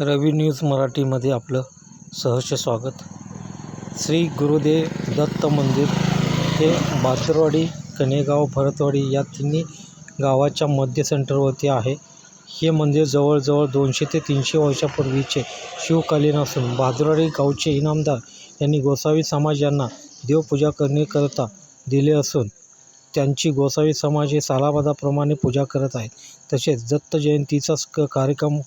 रवी news मराठीमध्ये आपलं सहर्ष स्वागत. श्री गुरुदेव दत्त मंदिर हे भादरवाडी कनेगाव भरतवाडी या तिन्ही गावाच्या मध्य सेंटरवरती आहे. हे मंदिर जवळजवळ दोनशे ते तीनशे वर्षापूर्वीचे शिवकालीन असून भादरवाडी गावचे इनामदार यांनी गोसावी समाज यांना देवपूजा करण्याकरता दिले असून त्यांची गोसावी समाज हे सालाबादाप्रमाणे पूजा करत आहेत. तसेच दत्त जयंतीचा कार्यक्रम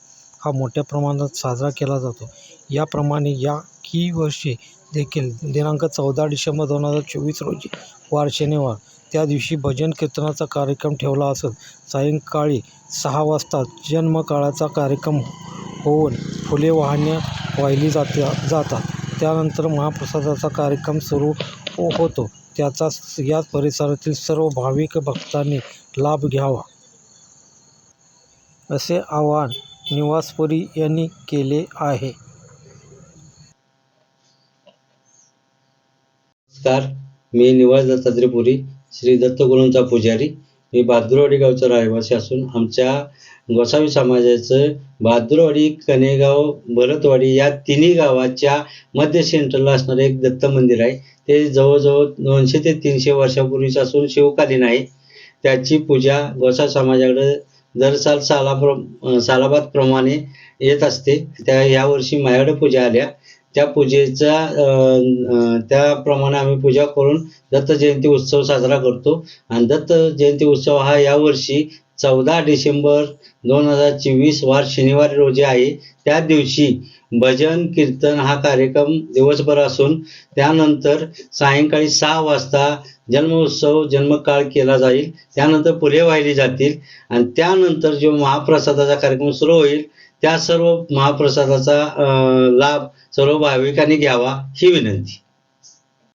हा मोठ्या प्रमाणात साजरा केला जातो. याप्रमाणे या ही वर्षी देखील दिनांक चौदा डिसेंबर दोन हजार चोवीस रोजी वार शनिवार त्या दिवशी भजन कीर्तनाचा कार्यक्रम ठेवला असून सायंकाळी सहा वाजता जन्मकाळाचा कार्यक्रम होऊन फुले वाहण्या वाहिली जाते जातात. त्यानंतर महाप्रसादाचा कार्यक्रम सुरू होतो. त्याचा या परिसरातील सर्व भाविक भक्तांनी लाभ घ्यावा. असे आवाहन निवासपुरी यांनी केले आहे. नमस्कार. मी निवास दत्तात्रय पुरी श्री दत्तगुरूंचा पुजारी. मी बहादुरवाडी गावचा रहिवासी असून आमच्या गोसावी समाजाचं बहादुरवाडी कनेगाव भरतवाडी या तिन्ही गावाच्या मध्य सेंटरला असणारं एक दत्त मंदिर आहे. ते जवळजवळ दोनशे ते तीनशे वर्षापूर्वीचं असून शिवकालीन आहे. त्याची पूजा गोसा समाजाकडे दर साल सालाप्र सालाबादप्रमाणे येत असते. त्या यावर्षी माझ्याकडे पूजा आल्या. त्या पूजेचा अं, त्याप्रमाणे आम्ही पूजा करून दत्त जयंती उत्सव साजरा करतो. आणि दत्त जयंती उत्सव हा यावर्षी चौदा डिसेंबर दोन हजार चोवीस वार शनिवारी रोजी आहे. त्या दिवशी भजन कीर्तन हा कार्यक्रम दिवसभर असून त्यानंतर सायंकाळी सहा वाजता जन्मोत्सव जन्मकाळ केला जाईल. त्यानंतर फुले वाहिली जातील. आणि त्यानंतर जो महाप्रसादाचा कार्यक्रम सुरू होईल त्या सर्व महाप्रसादाचा अं, लाभ सर्व भाविकांनी घ्यावा ही विनंती.